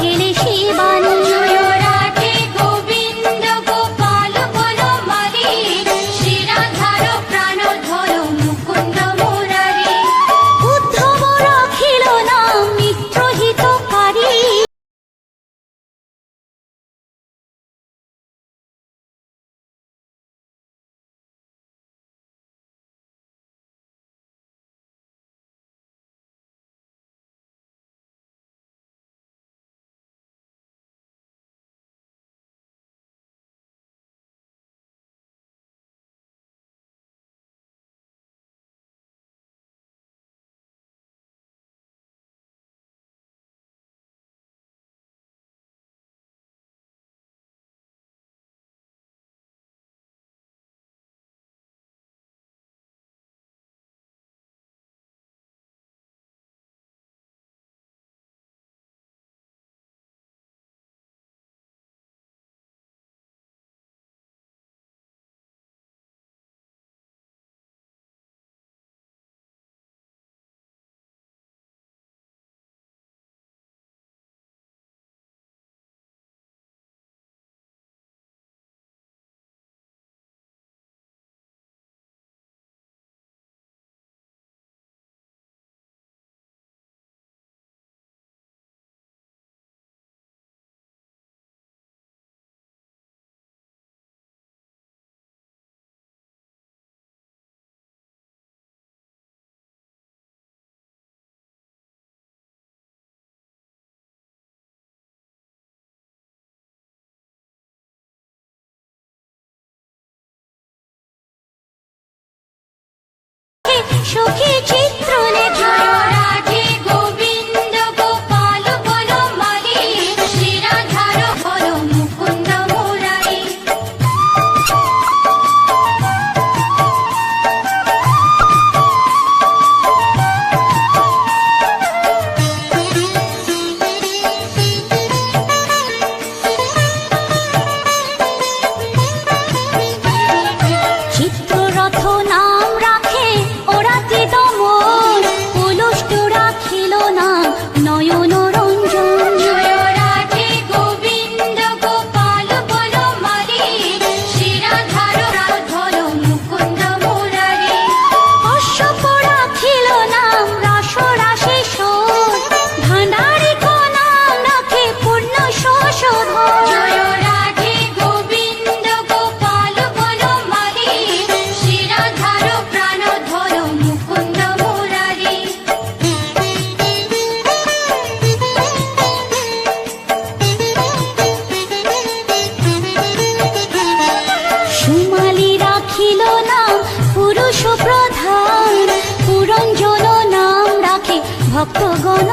खेले সখী চিত্র ভক্তগণ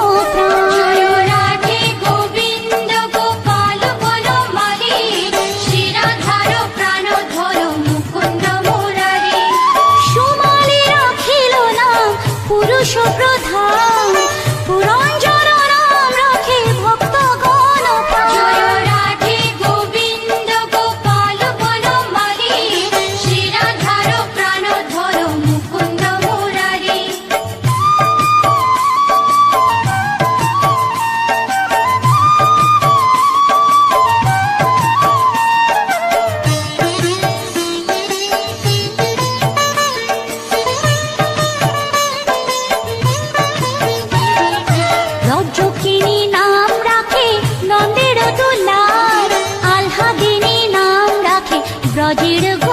காதிடுகோ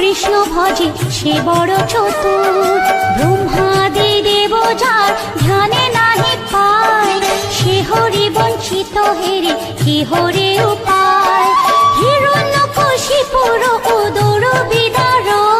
কৃষ্ণ ভজে সে বড় ছোট ব্রহ্মাদি দেব যার, ধ্যানে নাহি পায়। সে হরি বঞ্চিত হেরে, কি হরে উপায়? হিরণ্য কশিপুর দৌড় বিদারণ